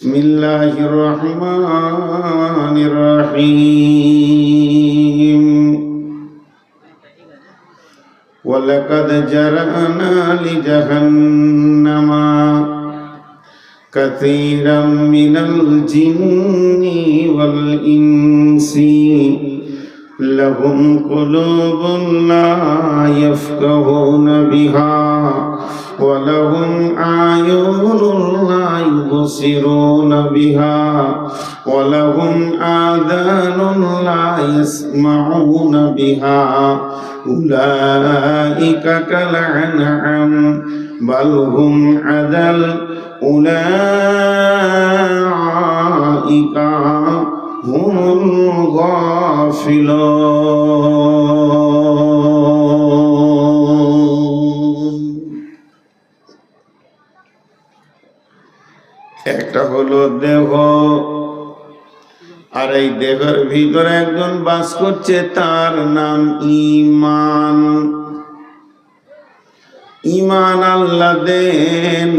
بسم الله الرحمن الرحيم ولقد جرأنا لجهنم كثيرا من الجن والإنس لهم قلوب لا يفقهون بها ولهم أعين لا يبصرون بها ولهم آذان لا يسمعون بها. أولئك كالأنعام بل هم عدل. أولئك هم الغافلون. একটা হলো দেহ, আর এই দেহের ভিতরে একজন বাস করছে, তার নাম ইমান ইমান আল্লাহ দেন।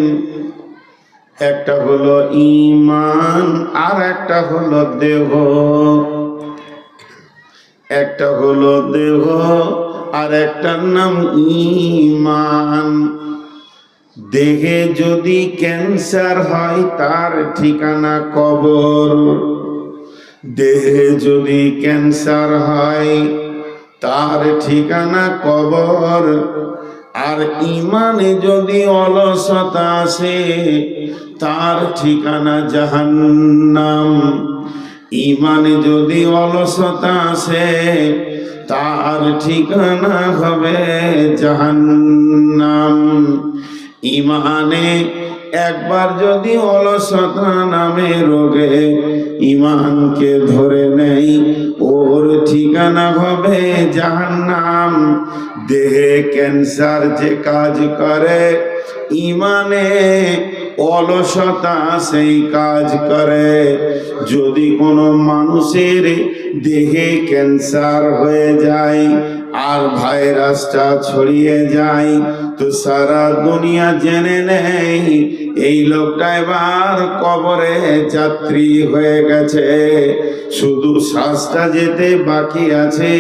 একটা হলো ইমান আর একটা হলো দেহ। একটা হলো দেহ, আর একটার নাম ইমান দেহে যদি ক্যান্সার হয়, তার ঠিকানা কবর। দেহে যদি ক্যান্সার হয়, তার ঠিকানা কবর। আর ইমানে যদি অলসতা আসে, তার ঠিকানা জাহান্নাম। ইমানে যদি অলসতা আসে, তার ঠিকানা হবে জাহান্নাম। ইমানে একবার যদি অলসতা নামে রোগে, ইমানকে ধরে নেই। ওর ঠিকানা হবে জাহান্নাম। দেহে ক্যান্সার যে কাজ করে, ইমানে অলসতা সেই কাজ করে। যদি কোনো মানুষের দেহে ক্যান্সার হয়ে যায় আর ভাইরাসটা ছড়িয়ে যায়। তো সারা দুনিয়া জেনে নেই, এই লোকটা এবার কবরে যাত্রী হয়ে গেছে। শুধু শ্বাসটা যেতে বাকি আছে,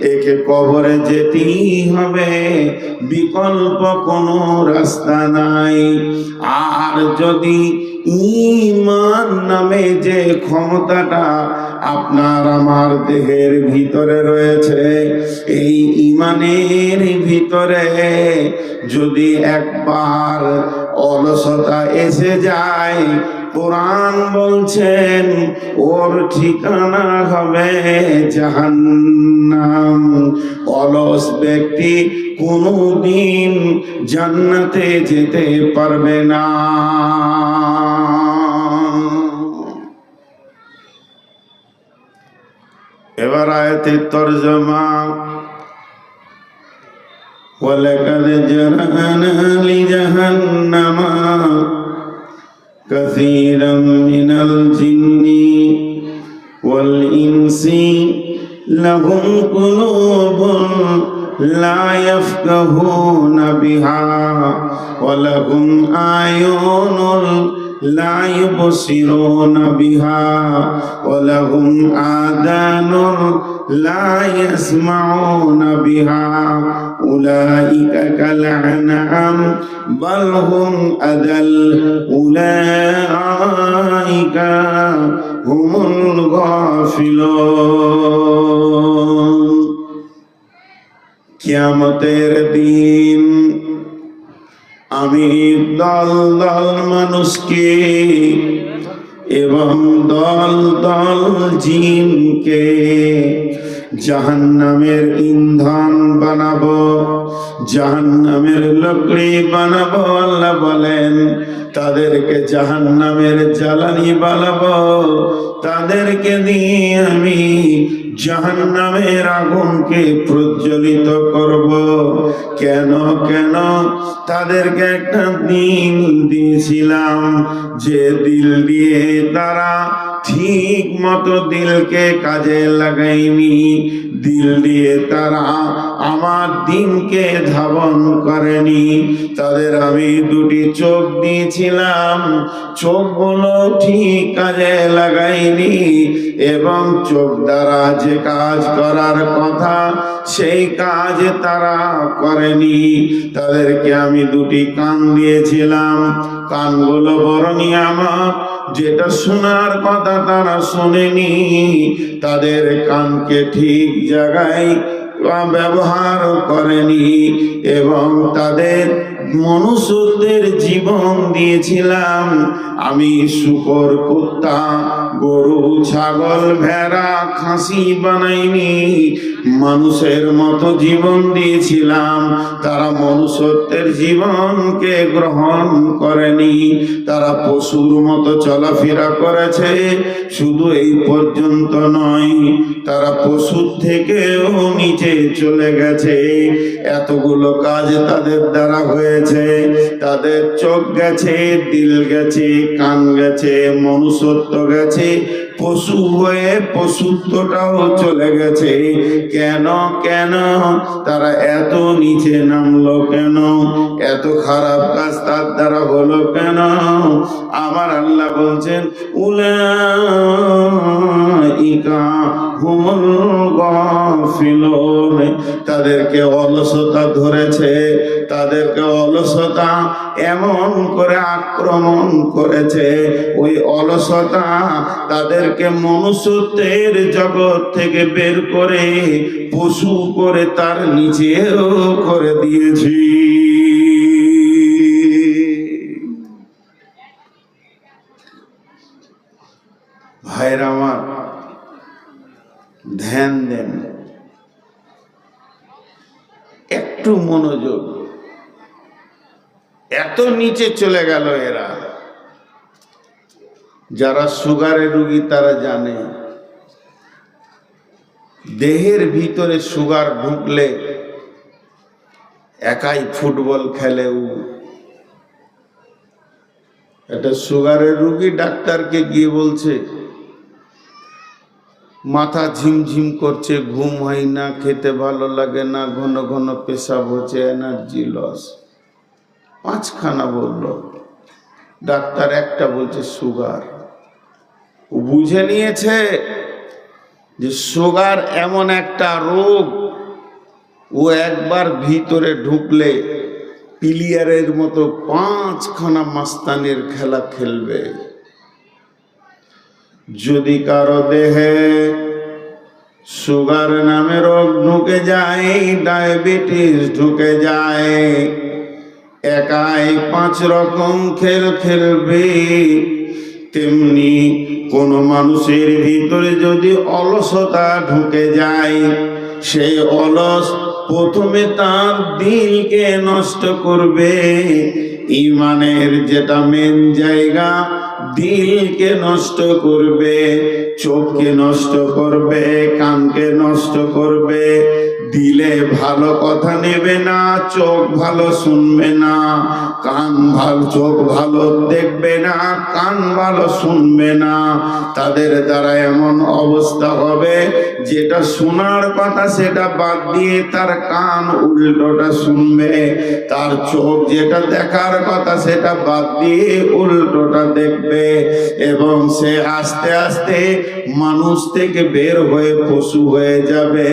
একে কবরে যেতেই হবে। বিকল্প কোনো রাস্তা নাই। আর যদি ইমান নামে যে ক্ষমতাটা আপনার আমার দেহের ভিতরে রয়েছে, এই ইমানের ভিতরে যদি একবার অলসতা এসে যায় কোরআন বলছেন ওর ঠিকানা হবে জাহান্নাম অলস ব্যক্তি কোনোদিন জান্নাতে যেতে পারবে না এবার আয়াতের তর্জমা ولقد جرأنا لجهنم كثيرا من الجن والإنس لهم قلوب لا يفقهون بها ولهم أعين لا يبصرون بها ولهم آذان لا يسمعون بها أولئك كالأنعام بل هم أذل أولئك هم الغافلون কিয়ামতের দিন আমি দল দল মানুষকে এবং দল দল জিনকে জাহান্নামের ইন্ধন বানাবো। জাহান্নামের লকড়ি বানাবো আল্লাহ বলেন তাদেরকে জাহান্নামের জ্বালানি বালাবো তাদেরকে দিয়ে আমি জাহান্নামের আগুনকে প্রজ্বলিত করব। কেন কেন? তাদেরকে একটা দিন দিয়েছিলাম, যে দিল দিয়ে তারা ঠিক মতো দিলকে কাজে লাগাইনি। দিল দিয়ে তারা আমার দিনকে ধাবন করেনি। তাদের আমি দুটি চোখ দিয়েছিলাম। চোখগুলো ঠিক কাজে লাগাইনি এবং চোখ দ্বারা যে কাজ করার কথা সেই কাজ তারা করেনি। তাদেরকে আমি দুটি কান দিয়েছিলাম। কানগুলো বড় নিয়ামত যেটা শোনার কথা তারা শোনেনি, তাদের কানকে ঠিক জায়গায় ব্যবহার করেনি এবং তাদের মনুষ্যদের জীবন দিয়েছিলাম। আমি শুকর, কুত্তা, গরু, ছাগল, ভেড়া, খাসি বানাইনি। মানুষের মতো জীবন দিয়েছিলাম। তারা মনুষ্যত্বের জীবনকে গ্রহণ করেনি। তারা পশুর মতো চলাফেরা করেছে। শুধু এই পর্যন্ত নয়, তারা পশুর থেকেও নিচে চলে গেছে। এতগুলো কাজ তাদের দ্বারা হয়েছে। তাদের চোখ গেছে, দিল গেছে, কান গেছে, মনুষ্যত্ব গেছে। পশু হয়ে পশুত্বটাও চলে গেছে। কেন কেন? তারা এত নিচে নামলো কেন? এত খারাপ কাজ তার দ্বারা হলো কেন? আমার আল্লাহ বলছেন উলা তাদেরকে অলসতা ধরেছে, তাদেরকে অলসতা এমন করে আক্রমণ করেছে, ওই অলসতা তাদেরকে মনুষ্যত্বের জগৎ থেকে বের করে, পশু করে তার নিজেও করে দিয়েছি। ভাইরা আমার ধ্যান দেন। একটু মনোযোগ। এত নিচে চলে গেল এরা। যারা সুগারের রুগী তারা জানে। দেহের ভিতরে সুগার ঢুকলে একাই ফুটবল খেলে ও একটা সুগারের রুগী ডাক্তারকে গিয়ে বলছে মাথা ঝিমঝিম করছে, ঘুম হয় না, খেতে ভালো লাগে না, ঘন ঘন পেশাব হচ্ছে এনার্জি লস পাঁচখানা বলল, ডাক্তার একটা বলছে সুগার ও বুঝে নিয়েছে যে সুগার এমন একটা রোগ, ও একবার ভিতরে ঢুকলে পিলিয়ারের মতো পাঁচখানা মাস্তানের খেলা খেলবে। যদি কারও দেহে সুগার নামে রোগ ঢুকে যায়, ডায়াবেটিস ঢুকে যায়, একাই পাঁচ রকম খেল খেলবে, তেমনি কোন মানুষের ভিতরে যদি অলসতা ঢুকে যায়, সেই অলস প্রথমে তার দিলকে নষ্ট করবে। ইমানের যেটা মেন জায়গা দিলকে নষ্ট করবে, চোখকে নষ্ট করবে, কানকে নষ্ট করবে। দিলে ভালো কথা নেবে না, চোখ ভালো শুনবে না। কান ভালো, চোখ ভালো দেখবে না, কান ভালো শুনবে না। তাদের দ্বারা এমন অবস্থা হবে যেটা শোনার কথা সেটা বাদ দিয়ে তার কান উল্টোটা শুনবে, তার চোখ যেটা দেখার কথা সেটা বাদ দিয়ে উল্টোটা দেখবে এবং সে আস্তে আস্তে মানুষ থেকে বের হয়ে পশু হয়ে যাবে,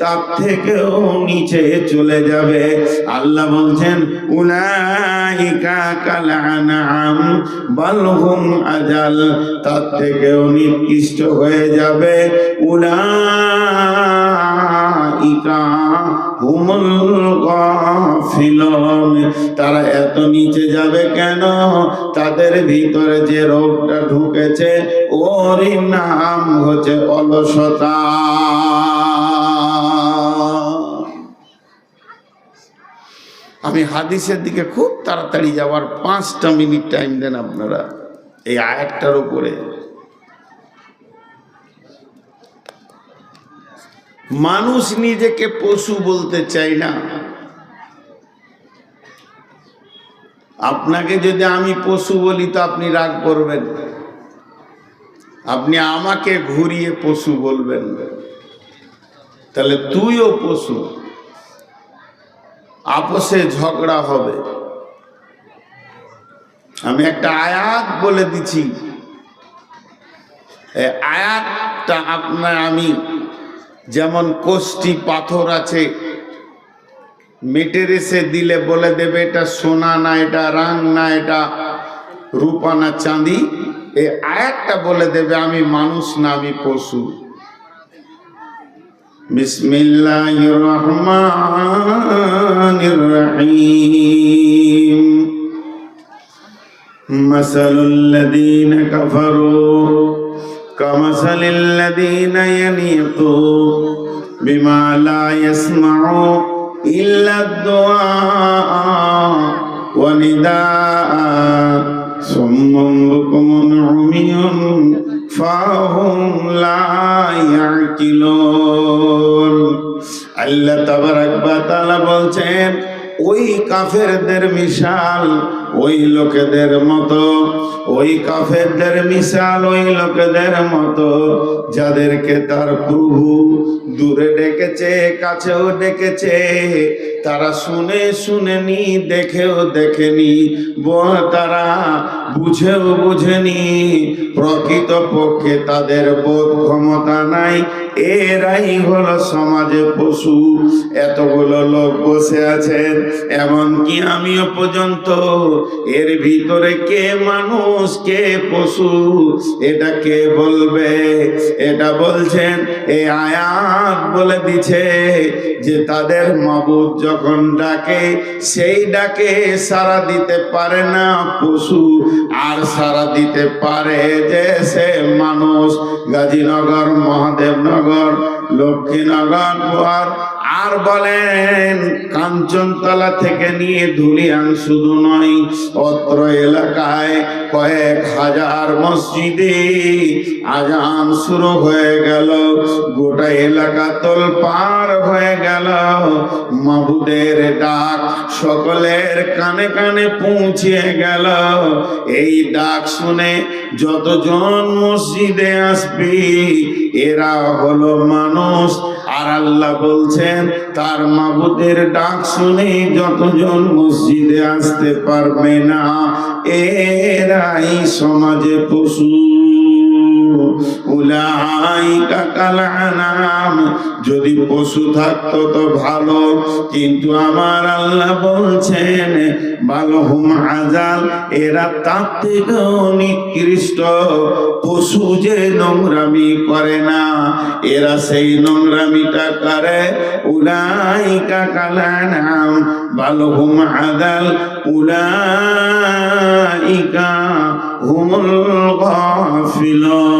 তার থেকেও নিচে চলে যাবে। আল্লাহ বলছেন, উলাইকা কাল আনআম বাল হুম আজাল তার থেকেও নিকৃষ্ট হয়ে যাবে। গাফিলুন তারা এত নিচে যাবে কেন? তাদের ভিতরে যে রোগটা ঢুকেছে ওর নাম হচ্ছে অলসতা। আমি হাদিসের দিকে খুব তাড়াতাড়ি যাওয়ার পাঁচটা মিনিট টাইম দেন আপনারা। এই আয়াতটার উপরে। মানুষ নিজেকে পশু বলতে চাই না। আপনাকে যদি আমি পশু বলি তো আপনি রাগ করবেন। আপনি আমাকে ঘুরিয়ে পশু বলবেন। তাহলে তুইও পশু। আপোষে ঝগড়া হবে। আমি একটা আয়াত বলে এই আয়াতটা আপনার আমি যেমন কোষ্টি পাথর আছে মেটের এসে দিলে বলে দেবে এটা সোনা না এটা রাং না এটা রূপা না চাঁদি এই আয়াতটা বলে দেবে আমি মানুষ না আমি পশু বিসমিল্লাহির রহমানির রহিম مثل الذين كفروا كمثل الذين ينيقوا بما لا يسمع إلا الدعاء ونداء صم بكم عمي فهم لا يعقلون আল্লাহ তাবারাক বা তাআলা বলছেন ওই কাফেরদের মিশাল ওই লোকেদের মতো, ওই কাফেরদের মিশাল, ওই লোকেদের মতো, যাদেরকে তার প্রভু দূরে ডেকেছে, কাছেও ডেকেছে, তারা শুনে শুনেনি, দেখেও দেখেনি তারা বুঝেও বুঝেনি প্রকৃত পক্ষে তাদের বোধ ক্ষমতা নাই, এরাই হলো সমাজে পশু, এতগুলো লোক বসে আছেন, এমনকি আমিও পর্যন্ত এর ভিতরে কে মানুষ, কে পশু? এটা কে বলবে? এটা বলছেন এই আয়াত বলে দিছে যে তাদের মাবুদ যখন ডাকে, সেই ডাকে সারা দিতে পারে না পশু, আর সারা দিতে পারে যে সে মানুষ। গাজীনগর, মহাদেবনগর, লক্ষ্মীনগর আর বলেন, কাঞ্চনতলা থেকে নিয়ে ধুলিয়ান শুধু নয়, অত্র এলাকায় কয়েক হাজার মসজিদে আজান শুরু হয়ে গেল। গোটা এলাকা তোল পার হয়ে গেল। মাবুদের ডাক সকলের কানে কানে পৌঁছে গেল। এই ডাক শুনে যতজন মসজিদে আসবি, এরা হলো মানুষ। আর আল্লাহ বলছেন তার মাবুদের ডাক শুনে যতজন মসজিদে আসতে পারবে না। এরাই সমাজে পশু। কাল যদি পশু থাকতো তো ভালো, কিন্তু আমার আল্লাহ বলছেন, বালহুম আজাল, এরা তার থেকেও নিকৃষ্ট। পশু যে নোংরামি করে না, এরা সেই নোংরামিটা করে। উলাইকা কালানাম, বালহুম আদাল উলাইকা হুমুল গাফিলুন।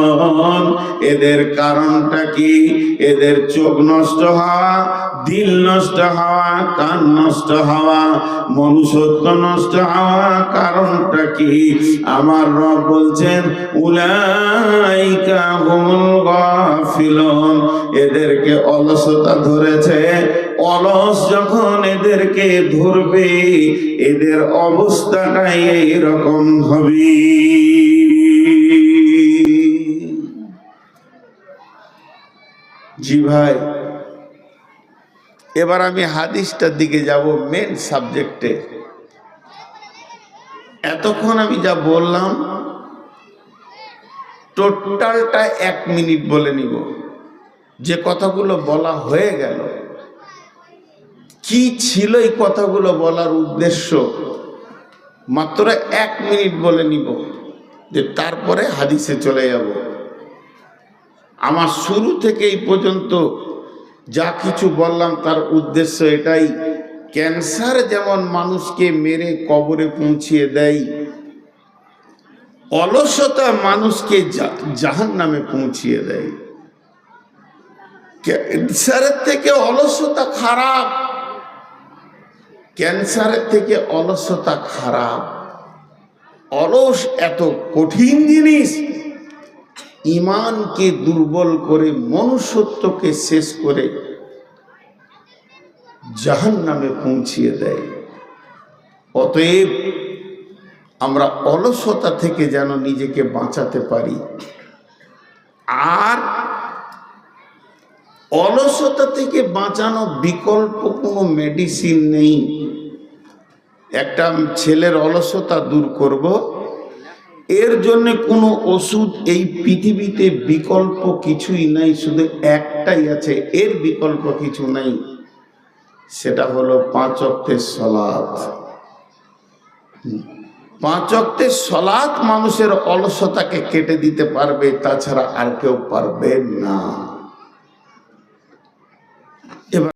এদের কারণটা কি? এদের চোখ নষ্ট হওয়া, দিল নষ্ট হওয়া, কান নষ্ট হওয়া, মনুষ্যত্ব নষ্ট হওয়া কারণটা কি? আমার রব বলছেন, উলাইকা এদেরকে অলসতা ধরেছে। অলস যখন এদেরকে ধরবে, এদের অবস্থাটাই এইরকম হবে। জি ভাই। এবার আমি হাদিসটার দিকে যাব মেন সাবজেক্টে এতক্ষণ আমি যা বললাম টোটালটা এক মিনিট বলে নিব। যে কথাগুলো বলা হয়ে গেল, কি ছিল এই কথাগুলো বলার উদ্দেশ্য, মাত্র এক মিনিট বলে নিব, যে তারপরে হাদিসে চলে যাব। আমার শুরু থেকে এই পর্যন্ত যা কিছু বললাম, তার উদ্দেশ্য এটাই, ক্যান্সার যেমন মানুষকে মেরে কবরে পৌঁছিয়ে দেয়, অলসতা মানুষকে জাহান নামে পৌঁছিয়ে দেয়। ক্যান্সারের থেকে অলসতা খারাপ। ক্যান্সারের থেকে অলসতা খারাপ। অলস এত কঠিন জিনিস। ইমানকে দুর্বল করে, মনুষ্যত্বকে শেষ করে জাহান নামে পৌঁছিয়ে দেয়। অতএব আমরা অলসতা থেকে যেন নিজেকে বাঁচাতে পারি। আর অলসতা থেকে বাঁচানো বিকল্প কোনো মেডিসিন নেই। একটা ছেলের অলসতা দূর করব। এর জন্য কোনো ওষুধ এই পৃথিবীতে বিকল্প কিছুই নাই, শুধু একটাই আছে। এর বিকল্প কিছু নাই। সেটা হলো পাঁচ অক্টের সলাদ পাঁচ অক্টের সলাদ মানুষের অলসতাকে কেটে দিতে পারবে, তাছাড়া আর কেউ পারবে না।